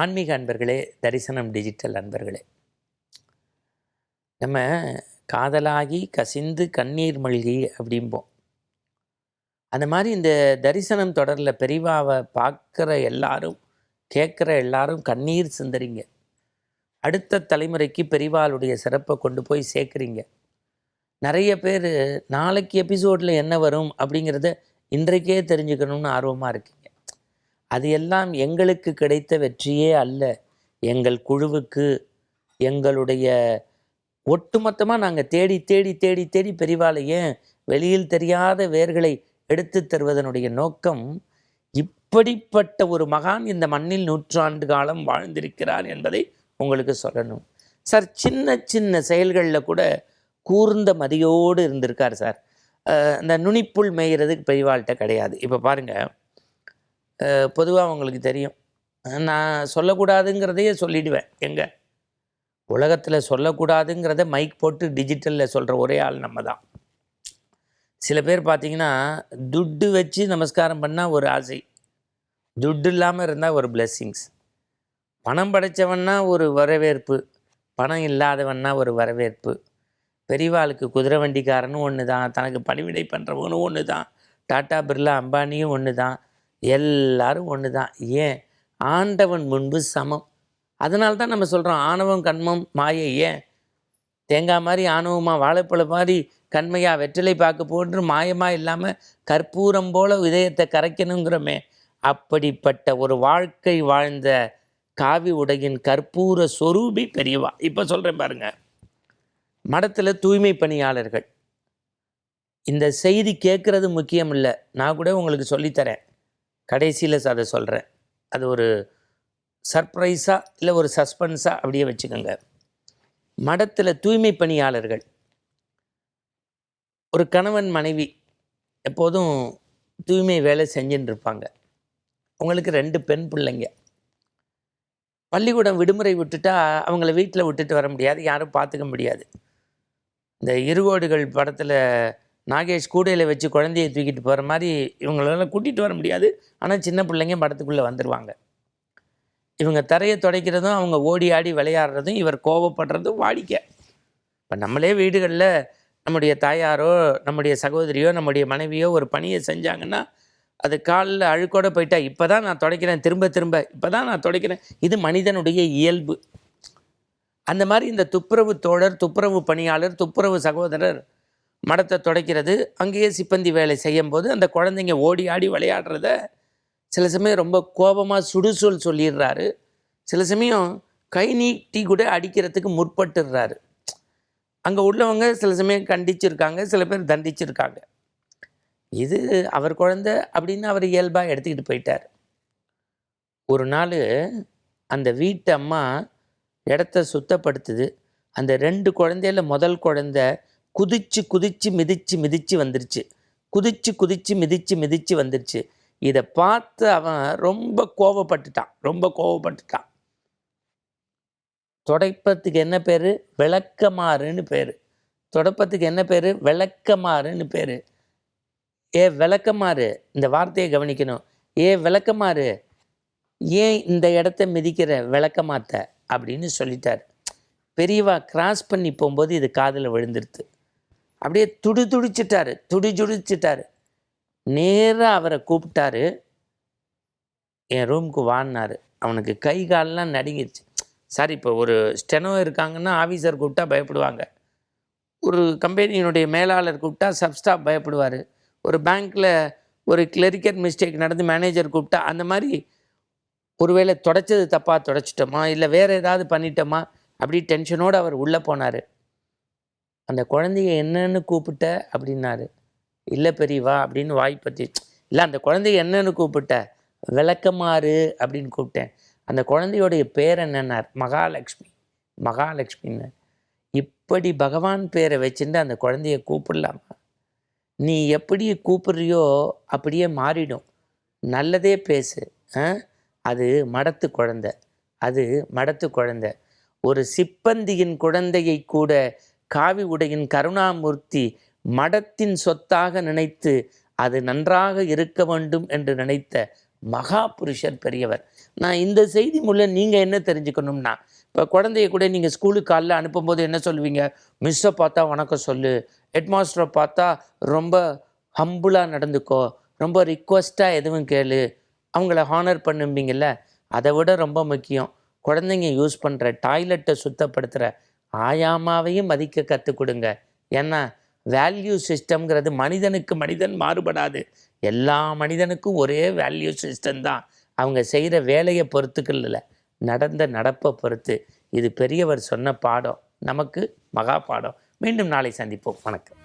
ஆன்மீக அன்பர்களே தரிசனம் டிஜிட்டல் அன்பர்களே. நம்ம காதலாகி கசிந்து கண்ணீர் மல்கி அப்படிம்போம். அந்த மாதிரி இந்த தரிசனம் தொடரில் பெரிவாவை பார்க்குற எல்லாரும் கேட்குற எல்லாரும் கண்ணீர் சிந்தறீங்க. அடுத்த தலைமுறைக்கு பெரிவாளுடைய சிறப்பை கொண்டு போய் சேர்க்குறீங்க. நிறைய பேர் நாளைக்கு எபிசோடில் என்ன வரும் அப்படிங்கிறத இன்றைக்கே தெரிஞ்சுக்கணும்னு ஆர்வமாக இருக்குது அது எல்லாம் எங்களுக்கு கிடைத்த வெற்றியே அல்ல. எங்கள் குழுவுக்கு எங்களுடைய ஒட்டுமொத்தமாக நாங்கள் தேடி தேடி தேடி தேடி பெரிவாளை ஏன் வெளியில் தெரியாத வேர்களை எடுத்து தருவதனுடைய நோக்கம் இப்படிப்பட்ட ஒரு மகான் இந்த மண்ணில் நூற்றாண்டு காலம் வாழ்ந்திருக்கிறார் என்பதை உங்களுக்கு சொல்லணும். சார் சின்ன சின்ன செயல்களில் கூட கூர்ந்த மதியோடு இருந்திருக்கார் சார். இந்த நுனிப்புள் மேய்கிறதுக்கு பெரிவாள்கிட்ட கிடையாது. இப்போ பாருங்கள் பொதுவாக உங்களுக்கு தெரியும். நான் சொல்லக்கூடாதுங்கிறதையே சொல்லிடுவேன். எங்கே? உலகத்தில் சொல்லக்கூடாதுங்கிறத மைக் போட்டு டிஜிட்டலில் சொல்கிற ஒரே ஆள் நம்ம தான் சில பேர் பார்த்தீங்கன்னா துட்டு வச்சு நமஸ்காரம் பண்ணால் ஒரு ஆசை. துட்டு இல்லாமல் இருந்தால் ஒரு பிளெஸ்ஸிங்ஸ் பணம் படைச்சவன்னா ஒரு வரவேற்பு. பணம் இல்லாதவன்னா ஒரு வரவேற்பு. பெரியவாளுக்கு குதிரை வண்டிக்காரனும் ஒன்று தான் தனக்கு பணிவிடை பண்ணுறவனும் ஒன்று தான் டாட்டா பிர்லா அம்பானியும் ஒன்று தான் எல்லாரும் ஒன்று தான் ஏன்? ஆண்டவன் முன்பு சமம். அதனால தான் நம்ம சொல்கிறோம் ஆணவம் கண்மம் மாயை ஏன்? தேங்காய் மாதிரி ஆணவமாக வாழைப்பழம் மாதிரி கண்மையாக வெற்றிலை பார்க்க போன்று மாயமாக இல்லாமல் கற்பூரம் போல இதயத்தை கரைக்கணுங்கிறோமே. அப்படிப்பட்ட ஒரு வாழ்க்கை வாழ்ந்த காவி உடையின் கற்பூர சொரூபி பெரியவா. இப்போ சொல்கிறேன் பாருங்க. மடத்தில் தூய்மை பணியாளர்கள். இந்த செய்தி கேட்குறது முக்கியம் இல்லை. நான் கூட உங்களுக்கு சொல்லித்தரேன். கடைசியில் அதை சொல்கிறேன் அது ஒரு சர்ப்ரைஸாக இல்லை ஒரு சஸ்பென்ஸாக அப்படியே வச்சுக்கோங்க. மடத்தில் தூய்மை பணியாளர்கள். ஒரு கணவன் மனைவி எப்போதும் தூய்மை வேலை செஞ்சுட்டு இருப்பாங்க. அவங்களுக்கு ரெண்டு பெண் பிள்ளைங்க. பள்ளிக்கூடம் விடுமுறை விட்டுட்டா அவங்கள வீட்டில் விட்டுட்டு வர முடியாது யாரும் பார்த்துக்க முடியாது. இந்த இருகோடுகள் படத்தில் நாகேஷ் கூடையில் வச்சு குழந்தையை தூக்கிட்டு போகிற மாதிரி இவங்களெல்லாம் கூட்டிகிட்டு வர முடியாது. ஆனால் சின்ன பிள்ளைங்க படத்துக்குள்ளே வந்துடுவாங்க இவங்க தரையை துடைக்கிறதும் அவங்க ஓடி ஆடி விளையாடுறதும் இவர் கோவப்படுறதும் வாடிக்கை. இப்போ நம்மளே வீடுகளில் நம்முடைய தாயாரோ நம்முடைய சகோதரியோ நம்முடைய மனைவியோ ஒரு பணியை செஞ்சாங்கன்னா அது காலில் அழுக்கோட போயிட்டா இப்போ தான் நான் துடைக்கிறேன் திரும்ப திரும்ப இப்போ தான் நான் துடைக்கிறேன். இது மனிதனுடைய இயல்பு. அந்த மாதிரி இந்த துப்புரவு தோழர் துப்புரவு பணியாளர் துப்புரவு சகோதரர் மடத்தை துடைக்கிறது. அங்கேயே சிப்பந்தி வேலை செய்யும் போது அந்த குழந்தைங்க ஓடி ஆடி விளையாடுறத சில சமயம் ரொம்ப கோபமாக சுடுசொல் சொல்லிடுறாரு. சில சமயம் கை நீட்டி கூட அடிக்கிறதுக்கு முற்பட்டுடுறாரு. அங்கே உள்ளவங்க சில சமயம் கண்டிச்சிருக்காங்க சில பேர் தண்டிச்சிருக்காங்க. இது அவர் குழந்த அப்படின்னு அவர் இயல்பாக எடுத்துக்கிட்டு போயிட்டார். ஒரு நாள் அந்த வீட்டு அம்மா இடத்த சுத்தப்படுத்துது. அந்த ரெண்டு குழந்தையில முதல் குழந்தை குதிச்சு குதிச்சு மிதிச்சு மிதிச்சு வந்துருச்சு. குதிச்சு குதிச்சு மிதிச்சு மிதிச்சு வந்துருச்சு. இதை பார்த்து அவன் ரொம்ப கோவப்பட்டுட்டான். ரொம்ப கோவப்பட்டுட்டான். துடைப்பத்துக்கு என்ன பேர்? விளக்கமாறுன்னு பேர். துடைப்பத்துக்கு என்ன பேர்? விளக்கமாறுன்னு பேர். ஏ விளக்கமாறு. இந்த வார்த்தையை கவனிக்கணும். ஏ விளக்கமாறு. ஏன் இந்த இடத்த மிதிக்கிற விளக்கமாத்த? அப்படின்னு சொல்லிட்டார். பெரியவா கிராஸ் பண்ணி போகும்போது இது காதில் விழுந்துருது. அப்படியே துடி துடிச்சிட்டாரு துடி துடிச்சிட்டாரு நேராக அவரை கூப்பிட்டாரு. என் ரூமுக்கு வான்னாரு. அவனுக்கு கை கால்லாம் நடுங்கிருச்சு. சார் இப்போ ஒரு ஸ்டெனோ இருக்காங்கன்னா ஆஃபீஸர் கூப்பிட்டா பயப்படுவாங்க. ஒரு கம்பெனியினுடைய மேலாளர் கூப்பிட்டா சப்ஸ்டாஃப் பயப்படுவார். ஒரு பேங்க்கில் ஒரு கிளரிக்கல் மிஸ்டேக் நடந்து மேனேஜர் கூப்பிட்டா அந்த மாதிரி ஒருவேளை தொடச்சது தப்பாக தொடச்சிட்டோமா? இல்லை வேறு ஏதாவது பண்ணிட்டோமா? அப்படி டென்ஷனோடு அவர் உள்ளே போனார். அந்த குழந்தைய என்னன்னு கூப்பிட்ட அப்படின்னாரு. இல்லை பெரியவா அப்படின்னு வாய்ப்பத்தி இல்லை அந்த குழந்தைய என்னன்னு கூப்பிட்ட விளக்கமாறு அப்படின்னு கூப்பிட்டேன். அந்த குழந்தையோடைய பேர் என்னன்னார்? மகாலட்சுமி. மகாலட்சுமின்னு. இப்படி பகவான் பேரை வச்சுட்டு அந்த குழந்தைய கூப்பிடலாமா? நீ எப்படி கூப்பிடுறியோ அப்படியே மாறிடும். நல்லதே பேசு. ஆ? அது மடத்து குழந்தை. அது மடத்து குழந்தை. ஒரு சிப்பந்தியின் குழந்தையை கூட காவி உடையின் கருணாமூர்த்தி மடத்தின் சொத்தாக நினைத்து அது நன்றாக இருக்க வேண்டும் என்று நினைத்த மகா புருஷர் பெரியவர். நான் இந்த செய்தி மூலம் நீங்கள் என்ன தெரிஞ்சுக்கணும்னா இப்போ குழந்தைய கூட நீங்கள் ஸ்கூலுக்கு காலைல அனுப்பும்போது என்ன சொல்லுவீங்க? மிஸ்ஸை பார்த்தா வணக்கம் சொல்லு ஹெட்மாஸ்டரை பார்த்தா ரொம்ப ஹம்புளாக நடந்துக்கோ ரொம்ப ரிக்வஸ்ட்டாக எதுவும் கேளு அவங்கள ஹானர் பண்ணும்பீங்கள்ல அதை விட ரொம்ப முக்கியம். குழந்தைங்க யூஸ் பண்ணுற டாய்லெட்டை சுத்தப்படுத்துகிற ஆயாமாவையும் மதிக்க கற்றுக் கொடுங்க. ஏன்னா வேல்யூ சிஸ்டம்ங்கிறது மனிதனுக்கு மனிதன் மாறுபடாது. எல்லா மனிதனுக்கும் ஒரே வேல்யூ சிஸ்டம் தான். அவங்க செய்கிற வேலையை பொறுத்துக்கள் இல்லை நடந்த நடப்பை பொறுத்து. இது பெரியவர் சொன்ன பாடம். நமக்கு மகா பாடம். மீண்டும் நாளை சந்திப்போம். வணக்கம்.